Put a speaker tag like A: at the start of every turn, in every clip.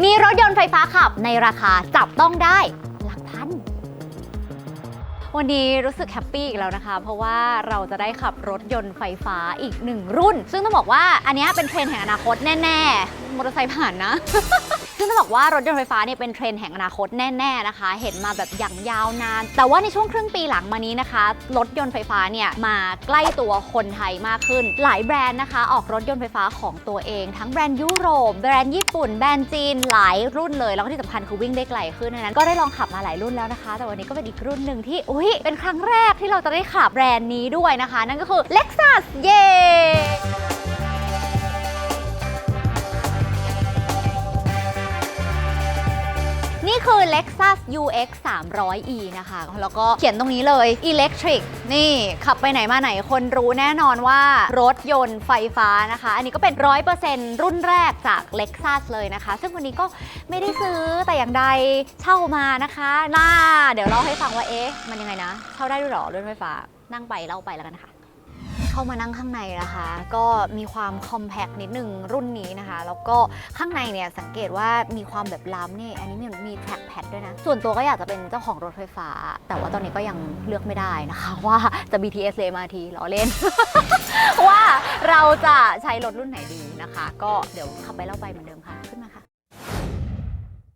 A: มีรถยนต์ไฟฟ้าขับในราคาจับต้องได้หลักพัน วันนี้รู้สึกแฮปปี้อีกแล้วนะคะ เพราะว่าเราจะได้ขับรถยนต์ไฟฟ้าอีกหนึ่งรุ่น ซึ่งต้องบอกว่าอันนี้เป็นเทรนด์แห่งอนาคตแน่ ๆ มอเตอร์ไซค์ผ่านนะ ซึ่งต้องบอกว่ารถยนต์ไฟฟ้าเนี่ยเป็นเทรนด์แห่งอนาคตแน่ๆนะคะ เห็นมาแบบอย่างยาวนาน แต่ว่าในช่วงครึ่งปีหลังมานี้นะคะ รถยนต์ไฟฟ้าเนี่ยมาใกล้ตัวคนไทยมากขึ้น หลายแบรนด์นะคะ ออกรถยนต์ไฟฟ้าของตัวเอง ทั้งแบรนด์ยุโรป แบรนด์ญี่ปุ่น แบรนด์จีน หลายรุ่นเลย แล้วก็ที่สำคัญคือวิ่งได้ไกลขึ้นนั้น ก็ได้ลองขับมาหลายรุ่นแล้วนะคะ แต่วันนี้ก็เป็นอีกรุ่นหนึ่งที่ อุ้ยเป็นครั้งแรกที่เราจะได้ขับแบรนด์นี้ด้วยนะคะ นั่นก็คือ Lexus เย้ คือ Lexus UX 300e นะคะ แล้วก็เขียนตรงนี้เลย Electric นี่ ขับไปไหนมาไหนคนรู้แน่นอนว่ารถยนต์ไฟฟ้านะคะ อันนี้ก็เป็น 100%รุ่นแรกจาก Lexus เลยนะคะ ซึ่งวันนี้ก็ไม่ได้ซื้อแต่อย่างใดเช่ามานะคะน่าเดี๋ยวเล่าให้ฟังว่าเอ๊ะ มันยังไงนะ เช่าได้ด้วยเหรอรถไฟฟ้านั่งไปเล่าไปแล้วกันค่ะ เข้ามานั่งข้างในนะคะ ก็มีความคอมแพคนิดหนึ่งรุ่นนี้นะคะ แล้วก็ข้างในเนี่ยสังเกตว่ามีความแบบล้ำเนี่ยอันนี้มันมีแทร็กแพดด้วยนะ ส่วนตัวก็อยากจะเป็นเจ้าของรถไฟฟ้า แต่ว่าตอนนี้ก็ยังเลือกไม่ได้นะคะ ว่าจะ BTS หรือ MRT ล้อเล่น ว่าเราจะใช้รถรุ่นไหนดีนะคะ ก็เดี๋ยวขับไปเล่าไปเหมือนเดิมค่ะขึ้นมาค่ะ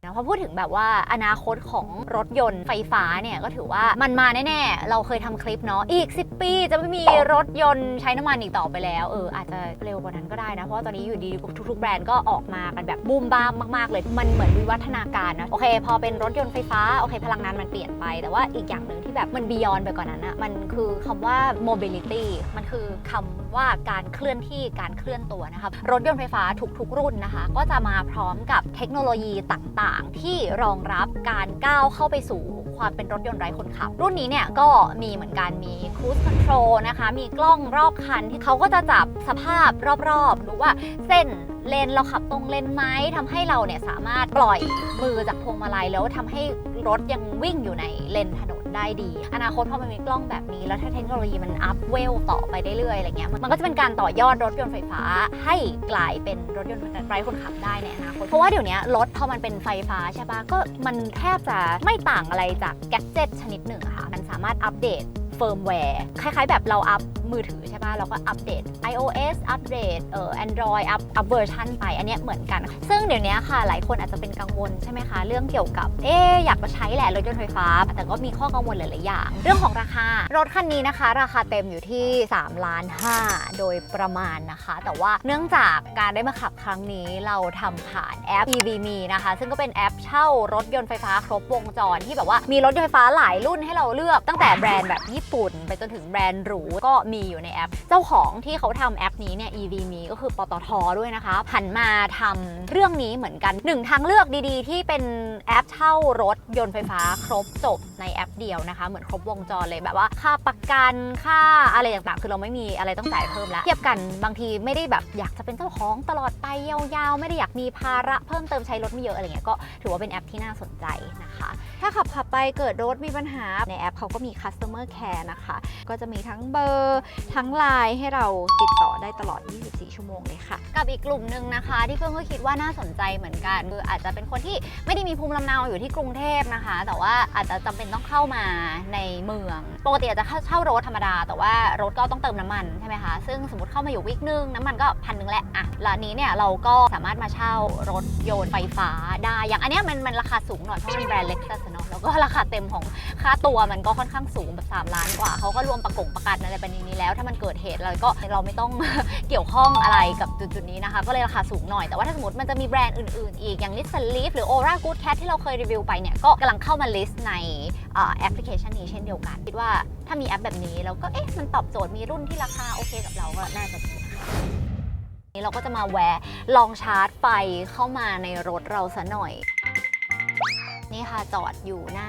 A: นะพอพูดถึงแบบว่าอนาคตของรถยนต์ไฟฟ้าเนี่ยก็ถือว่ามันมาแน่ๆ เราเคยทำคลิปเนาะอีก 10 ปีจะไม่มีรถยนต์ใช้น้ำมันอีกต่อไปแล้วเอออาจจะเร็วกว่านั้นก็ได้นะ เพราะว่าตอนนี้อยู่ดีทุกๆแบรนด์ก็ออกมากันแบบบูมบ้ามมากๆเลย มันเหมือนวิวัฒนาการนะโอเค พอเป็นรถยนต์ไฟฟ้าโอเค พลังงานมันเปลี่ยนไป แต่ว่าอีกอย่างหนึ่งที่แบบมันบียอนไปกว่านั้นอะมันคือคำว่า mobility มันคือคำว่าการเคลื่อนที่การเคลื่อนตัวนะคะรถยนต์ไฟฟ้าทุกๆ รุ่นนะคะ ก็จะมาพร้อมกับเทคโนโลยีต่างๆ ที่รองรับการก้าวเข้าไปสู่ความเป็นรถยนต์ไร้คนขับ รุ่นนี้เนี่ยก็มีเหมือนกันมีครู i คอนโทรลนะคะ มีกล้องรอบคันที่เขาก็จะจับ สภาพรอบๆ ดูว่าเส้นเลนเราขับตรงเลนไหมทำให้เราเนี่ยสามารถปล่อยมือจากพวงมาลัยแล้วทำให้รถยังวิ่งอยู่ในเลนถนนได้ดี อนาคตพอมันมีกล้องแบบนี้ แล้วถ้าเทคโนโลยีมันอัพเวลต่อไปได้เรื่อยอะไรเงี้ยมันก็จะเป็นการต่อยอดรถยนต์ไฟฟ้าให้กลายเป็นรถยนต์ไร้คนขับได้ในอนาคตเพราะว่าเดี๋ยวนี้รถพอมันเป็นไฟฟ้าใช่ปะก็มันแทบจะไม่ต่างอะไรจากแกดเจ็ตชนิดหนึ่งอะค่ะมันสามารถอัปเดตเฟิร์มแวร์คล้ายๆ แบบเราอัพ มือถือใช่ปะเราก็อัปเดต iOS อัปเดตเอ่อ Android อัพอัพเวอร์ชันไป อันเนี้ยเหมือนกัน ซึ่งเดี๋ยวนี้ค่ะหลายคนอาจจะเป็นกังวลใช่ไหมคะ เรื่องเกี่ยวกับเอ๊อยากจะใช้แหละรถยนต์ไฟฟ้า แต่ก็มีข้อกังวลหลาย ๆ อย่าง เรื่องของราคารถคันนี้นะคะ ราคาเต็มอยู่ที่3ล้าน5โดยประมาณนะคะ แต่ว่าเนื่องจากการได้มาขับครั้งนี้เราทำผ่านแอป EVMe นะคะ ซึ่งก็เป็นแอปเช่ารถยนต์ไฟฟ้าครบวงจรที่แบบว่ามีรถยนต์ไฟฟ้าหลายรุ่นให้เราเลือกตั้งแต่แบรนด์แบบญี่ปุ่น ไปจนถึงแบรนด์หรูก็มีอยู่ในแอป เจ้าของที่เขาทำแอปนี้เนี่ย EVMe ก็คือปตทด้วยนะคะหันมาทำเรื่องนี้เหมือนกันหนึ่งทางเลือกดีๆ ที่เป็นแอปเช่ารถยนต์ไฟฟ้าครบจบในแอปเดียวนะคะ เหมือนครบวงจรเลยแบบว่า ค่าประกันค่าอะไรต่างๆ คือเราไม่มีอะไรต้องจ่ายเพิ่มแล้ว เทียบกันบางทีไม่ได้แบบอยากจะเป็นเจ้าของตลอดไปยาวๆ ไม่ได้อยากมีภาระเพิ่มเติมใช้รถไม่เยอะอะไรเงี้ยก็ถือว่าเป็นแอปที่น่าสนใจนะ ถ้าขับขับไปเกิดรถมีปัญหา ในแอปเขาก็มี customer care นะคะ ก็จะมีทั้งเบอร์ ทั้งไลน์ให้เราติดต่อได้ตลอด 24 ชั่วโมงเลยค่ะ กับอีกกลุ่มหนึ่งนะคะ ที่เพื่อนก็คิดว่าน่าสนใจเหมือนกันคืออาจจะเป็นคนที่ไม่ได้มีภูมิลำเนาอยู่ที่กรุงเทพนะคะ แต่ว่าอาจจะจำเป็นต้องเข้ามาในเมือง ปกติอาจจะเช่ารถธรรมดา แต่ว่ารถก็ต้องเติมน้ำมันใช่ไหมคะซึ่งสมมติเข้ามาอยู่วิกนึงน้ำมันก็พันหนึ่งแหละอะร้านนี้เนี่ยเราก็สามารถมาเช่ารถยนต์ไฟฟ้าได้อย่างอันเนี้ยมันมันราคาสูงหน่อยเพราะมันแบรนด์เล็กซัสเนาะแล้วก็ราคาเต็มของค่าตัวมันก็ค่อนข้างสูงแบบ3ล้านกว่าเขาก็รวมประกงประกันอะไรไปในนี้แล้ว ถ้ามันเกิดเหตุอะไรก็เราไม่ต้องเกี่ยวข้องอะไรกับจุดๆนี้นะคะ ก็เลยราคาสูงหน่อย แต่ว่าถ้าสมมติมันจะมีแบรนด์อื่นๆ อีกอย่าง Nissan Leaf หรือ Aura Good Cat ที่เราเคยรีวิวไปเนี่ย ก็กำลังเข้ามาลิสต์ในแอปพลิเคชันนี้เช่นเดียวกัน คิดว่าถ้ามีแอปแบบนี้แล้วก็เอ๊ะมันตอบโจทย์มีรุ่นที่ราคาโอเคกับเราก็น่าจะดีนะคะนี่เราก็จะมาแวะลองชาร์จไฟเข้ามาในรถเราซะหน่อย นี่ค่ะจอดอยู่หน้า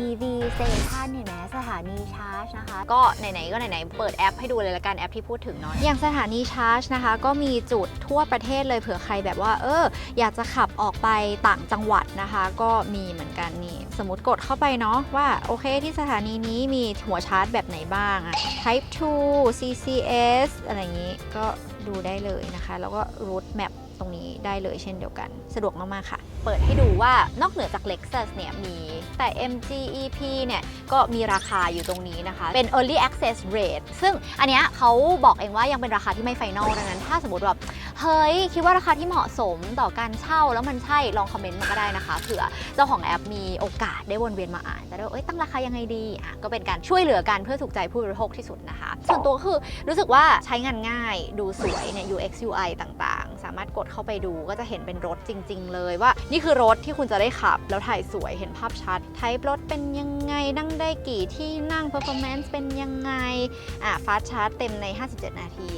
A: EV Station เห็นไหมสถานีชาร์จนะคะ ก็ไหนๆก็ไหนๆเปิดแอปให้ดูเลยละกันแอปที่พูดถึงเนาะอย่างสถานีชาร์จนะคะ ก็มีจุดทั่วประเทศเลยเผื่อใครแบบว่าเอออยากจะขับออกไปต่างจังหวัดนะคะ ก็มีเหมือนกันนี่สมมติกดเข้าไปเนาะว่าโอเคที่สถานีนี้มีหัวชาร์จแบบไหนบ้างอะ Type 2 CCS อะไรอย่างนี้ก็ดูได้เลยนะคะ แล้วก็ route map รงนี้ได้เลยเช่นเดียวกัน สะดวกมากๆค่ะ เปิดให้ดูว่านอกเหนือจาก Lexus เนี่ยมีแต่ MG EP เนี่ยก็มีราคาอยู่ตรงนี้นะคะ เป็น Early Access Rate ซึ่งอันเนี้ยเขาบอกเองว่ายังเป็นราคาที่ไม่ไฟนอลดังนั้น ถ้าสมมติแบบเฮ้ย คิดว่าราคาที่เหมาะสมต่อการเช่าแล้วมันใช่ลองคอมเมนต์มาก็ได้นะคะเผื่อเจ้าของแอปมีโอกาสได้วนเวียนมาอ่านจะได้ว่าเอ้ยตั้งราคายังไงดีอะก็เป็นการช่วยเหลือกันเพื่อถูกใจผู้บริโภคที่สุดนะคะ ส่วนตัวคือรู้สึกว่าใช้งานง่ายดูสวยเนี่ย UX UI ต่างๆามารถกดเข้าไปดูก็จะเห็นเป็นรถจริง ๆ เลยว่า นี่คือรถที่คุณจะได้ขับ แล้วถ่ายสวยเห็นภาพชัดไทป์รถเป็นยังไงนั่งได้กี่ที่นั่ง performance เป็นยังไงอะฟาสชาร์จเต็มใน 57 นาที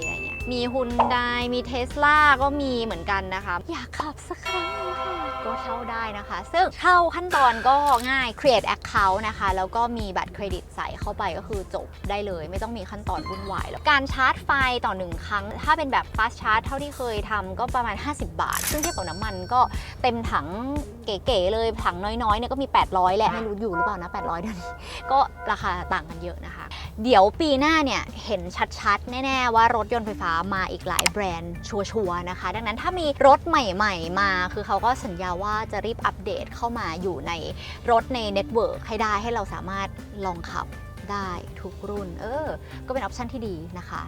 A: มีฮุนไดมีเทสลาก็มีเหมือนกันนะคะ อยากขับสักครั้งค่ะก็เช่าได้นะคะ ซึ่งเช่าขั้นตอนก็ง่าย create account นะคะ แล้วก็มีบัตรเครดิตใส่เข้าไปก็คือจบได้เลย ไม่ต้องมีขั้นตอนวุ่นวายแล้วการชาร์จไฟต่อหนึ่งครั้ง ถ้าเป็นแบบ fast charge เท่าที่เคยทำก็ประมาณ 50 บาท ซึ่งเทียบกับน้ำมันก็เต็มถังเก๋ๆเลยถังน้อยๆเนี่ยก็มี 800แหละไม่รู้อยู่หรือเปล่านะ 800เดี๋ยวนี้ก็ราคาต่างกันเยอะนะคะ เดี๋ยวปีหน้าเนี่ยเห็นชัดๆแน่ๆว่ารถยนต์ไฟฟ้ามาอีกหลายแบรนด์ชัวร์ๆนะคะ ดังนั้นถ้ามีรถใหม่ๆมา คือเขาก็สัญญาว่าจะรีบอัปเดตเข้ามาอยู่ในรถในเน็ตเวิร์กให้ได้ให้เราสามารถลองขับได้ทุกรุ่น เออ ก็เป็นออปชันที่ดีนะคะ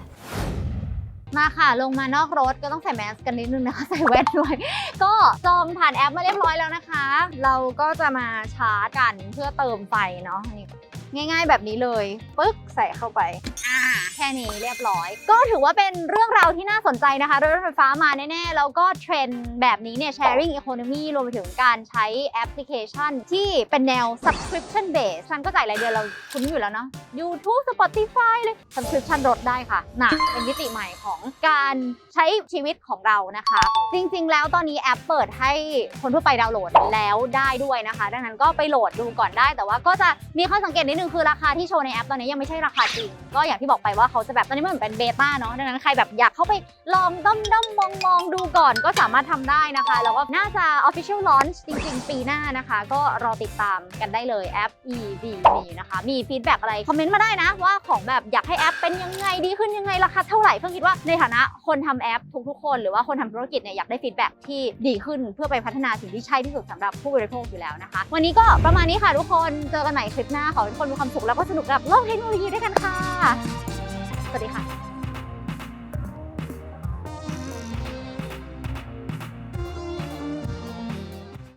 A: มาค่ะ ลงมานอกรถก็ต้องใส่แมสกันนิดนึงนะคะ ใส่แว่นด้วย ก็จองผ่านแอปมาเรียบร้อยแล้วนะคะ เราก็จะมาชาร์จกันเพื่อเติมไฟเนาะนี่ ง่าย ๆ แบบนี้เลยปึ๊กใส่เข้าไปอ่าแค่นี้เรียบร้อย ก็ถือว่าเป็นเรื่องราวที่น่าสนใจนะคะรถไฟฟ้ามาแน่ๆ แล้วก็เทรนด์แบบนี้เนี่ย sharing economy รวมไปถึงการใช้แอปพลิเคชันที่เป็นแนว subscription base ฉันก็จ่ายรายเดือนเราคุ้นอยู่แล้วเนาะ YouTube Spotify เลย subscription รถได้ค่ะน่ะเป็นมิติใหม่ของการใช้ชีวิตของเรานะคะ จริงๆ แล้วตอนนี้แอปเปิดให้คนทั่วไปดาวน์โหลดแล้วได้ด้วยนะคะ ดังนั้นก็ไปโหลดดูก่อนได้ แต่ว่าก็จะมีข้อสังเกตนิดนึงคือราคาที่โชว์ในแอปตอนนี้ยังไม่ใช่ราคาจริง ก็อย่างที่บอกไปว่าเขาจะแบบตอนนี้มันเหมือนเป็นเบต้าเนาะดังนั้นใครแบบอยากเข้าไปลองด้อมด้อมมองมองดูก่อนก็สามารถทำได้นะคะ แล้วก็น่าจะ official launch จริงๆ ปีหน้านะคะ ก็รอติดตามกันได้เลยแอป EV นี้นะคะมีฟีดแบ็กอะไร คอมเมนต์มาได้นะว่าของแบบอยากให้แอปเป็นยังไงดีขึ้นยังไงราคาเท่าไหร่เพิ่งคิดว่าในฐานะคนทำแอปทุกๆคนหรือว่าคนทำธุรกิจเนี่ยอยากได้ฟีดแบ็กที่ดีขึ้นเพื่อไปพัฒนาสิ่งที่ใช่ที่สุดสำหรับผู้บริโภคอยู่แล้วนะคะ วันนี้ก็ประมาณนี้ค่ะทุกคนเจอกันใหม่คลิปหน้าขอทุกคนมีความสุขแล้วก็สนุกกับโลกเทคโนโลยีด้วยกันค่ะ สวัสดีค่ะ